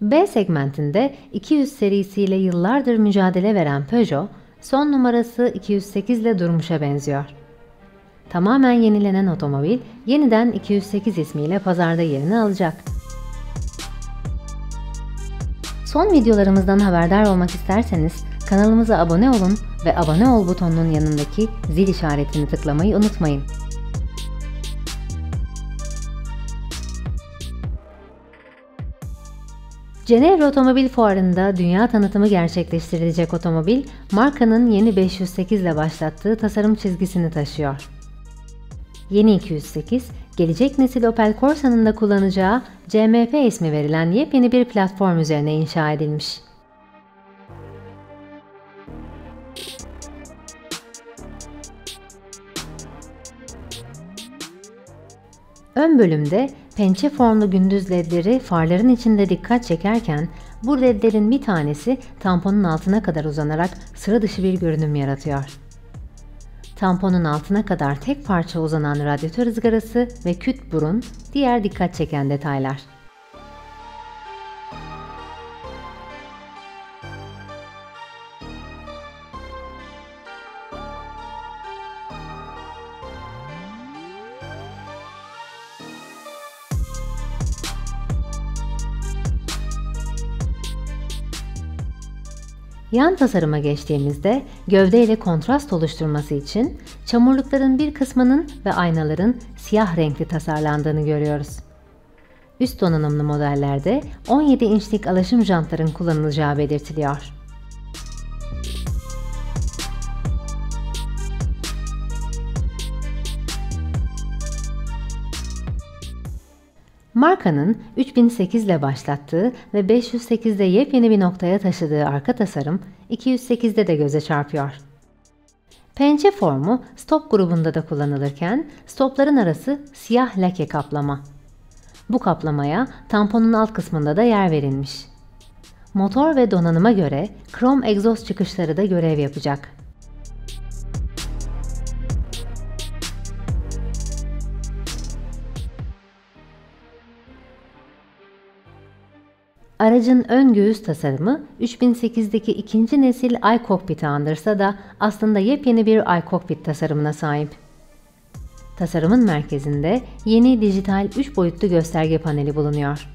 B segmentinde 200 serisiyle yıllardır mücadele veren Peugeot, son numarası 208 ile durmuşa benziyor. Tamamen yenilenen otomobil yeniden 208 ismiyle pazarda yerini alacak. Son videolarımızdan haberdar olmak isterseniz kanalımıza abone olun ve abone ol butonunun yanındaki zil işaretini tıklamayı unutmayın. Cenevre Otomobil Fuarı'nda dünya tanıtımı gerçekleştirilecek otomobil, markanın yeni 508 ile başlattığı tasarım çizgisini taşıyor. Yeni 208, gelecek nesil Opel Corsa'nın da kullanacağı CMF ismi verilen yepyeni bir platform üzerine inşa edilmiş. Ön bölümde pençe formlu gündüz ledleri farların içinde dikkat çekerken bu ledlerin bir tanesi tamponun altına kadar uzanarak sıra dışı bir görünüm yaratıyor. Tamponun altına kadar tek parça uzanan radyatör ızgarası ve küt burun diğer dikkat çeken detaylar. Yan tasarıma geçtiğimizde gövde ile kontrast oluşturması için çamurlukların bir kısmının ve aynaların siyah renkli tasarlandığını görüyoruz. Üst donanımlı modellerde 17 inçlik alaşım jantların kullanılacağı belirtiliyor. Markanın 3008 ile başlattığı ve 508'de yepyeni bir noktaya taşıdığı arka tasarım 208'de de göze çarpıyor. Pençe formu stop grubunda da kullanılırken stopların arası siyah lake kaplama. Bu kaplamaya tamponun alt kısmında da yer verilmiş. Motor ve donanıma göre krom egzoz çıkışları da görev yapacak. Aracın ön göğüs tasarımı 3008'deki ikinci nesil iCockpit'i andırsa da aslında yepyeni bir iCockpit tasarımına sahip. Tasarımın merkezinde yeni dijital 3 boyutlu gösterge paneli bulunuyor.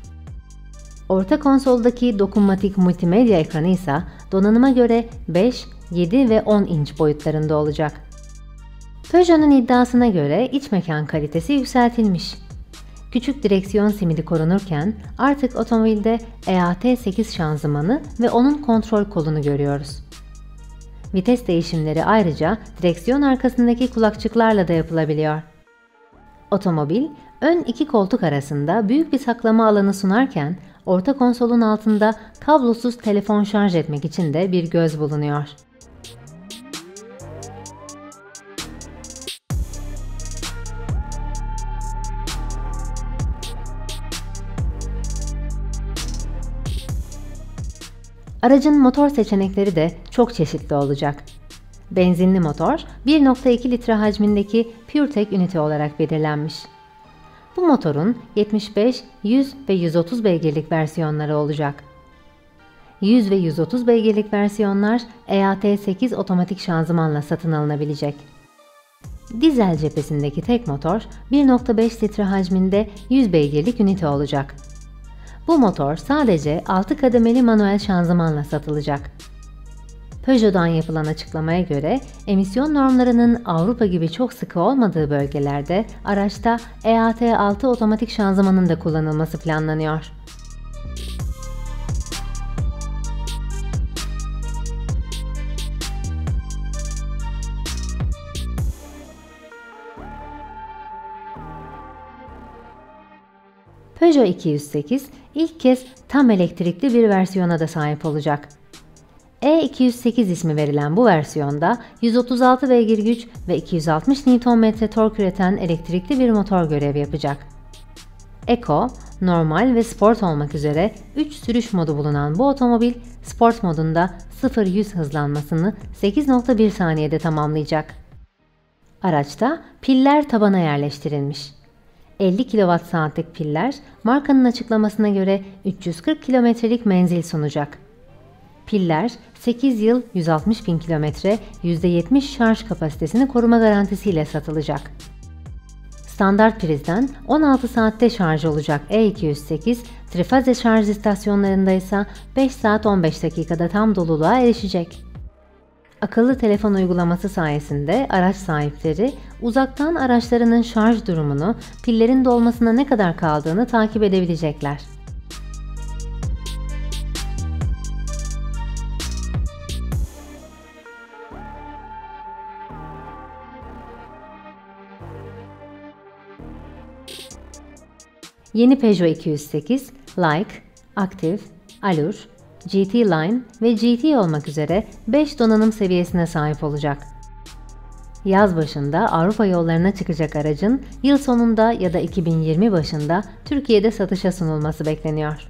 Orta konsoldaki dokunmatik multimedya ekranı ise donanıma göre 5, 7 ve 10 inç boyutlarında olacak. Peugeot'un iddiasına göre iç mekan kalitesi yükseltilmiş küçük direksiyon simidi korunurken artık otomobilde EAT8 şanzımanı ve onun kontrol kolunu görüyoruz. Vites değişimleri ayrıca direksiyon arkasındaki kulakçıklarla da yapılabiliyor. Otomobil, ön iki koltuk arasında büyük bir saklama alanı sunarken orta konsolun altında kablosuz telefon şarj etmek için de bir göz bulunuyor. Aracın motor seçenekleri de çok çeşitli olacak. Benzinli motor 1.2 litre hacmindeki PureTech ünite olarak belirlenmiş. Bu motorun 75, 100 ve 130 beygirlik versiyonları olacak. 100 ve 130 beygirlik versiyonlar EAT8 otomatik şanzımanla satın alınabilecek. Dizel cephesindeki tek motor 1.5 litre hacminde 100 beygirlik ünite olacak. Bu motor sadece 6 kademeli manuel şanzımanla satılacak. Peugeot'dan yapılan açıklamaya göre emisyon normlarının Avrupa gibi çok sıkı olmadığı bölgelerde araçta EAT6 otomatik şanzımanın da kullanılması planlanıyor. Peugeot 208 ilk kez tam elektrikli bir versiyona da sahip olacak. E208 ismi verilen bu versiyonda 136 beygir güç ve 260 Nm tork üreten elektrikli bir motor görev yapacak. Eco, normal ve sport olmak üzere 3 sürüş modu bulunan bu otomobil, sport modunda 0-100 hızlanmasını 8.1 saniyede tamamlayacak. Araçta piller tabana yerleştirilmiş. 50 kWh piller markanın açıklamasına göre 340 kilometrelik menzil sunacak. Piller 8 yıl 160 bin kilometre %70 şarj kapasitesini koruma garantisiyle satılacak. Standart prizden 16 saatte şarj olacak E208, trifaze şarj istasyonlarında ise 5 saat 15 dakikada tam doluluğa erişecek. Akıllı telefon uygulaması sayesinde araç sahipleri uzaktan araçlarının şarj durumunu, pillerin dolmasına ne kadar kaldığını takip edebilecekler. Yeni Peugeot 208, Like, Active, Allure, GT Line ve GT olmak üzere 5 donanım seviyesine sahip olacak. Yaz başında Avrupa yollarına çıkacak aracın yıl sonunda ya da 2020 başında Türkiye'de satışa sunulması bekleniyor.